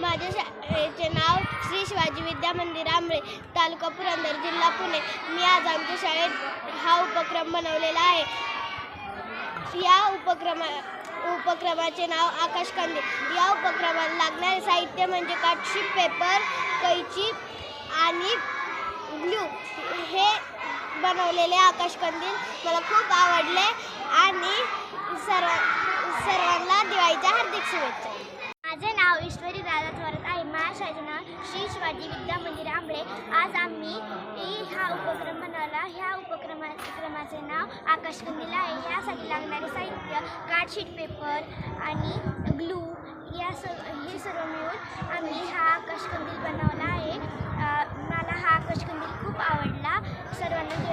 माझ्या शाळेचे नाव श्री शिवाजी विद्या मंदिर आंबळे तालुका पुरंदर जिल्हा पुणे. मी आज आमच्या शाळेत हा उपक्रम बनवलेला आहे. या उपक्रमा उपक्रमाचे नाव आकाश कांदे. या उपक्रमाला लागणारे साहित्य म्हणजे कार्डशीट पेपर कैची आणि ग्लू. हे बनवलेले आकाश कंदील मला खूप आवडले आणि सर्व सर्वांना दिवाळीच्या हार्दिक शुभेच्छा. योजना श्री शिवाजी विद्या मंदिर आंबळे. आज आम्ही हा उपक्रम बनवला. ह्या उपक्रमाक्रमाचे नाव आकाशकंदील आहे. ह्यासाठी लागणारे साहित्य कार्डशीट पेपर आणि ग्लू या सर्व हे सर्व मिळून आम्ही हा आकाशकंदील बनवला आहे. मला हा आकाशकंदील खूप आवडला. सर्वांना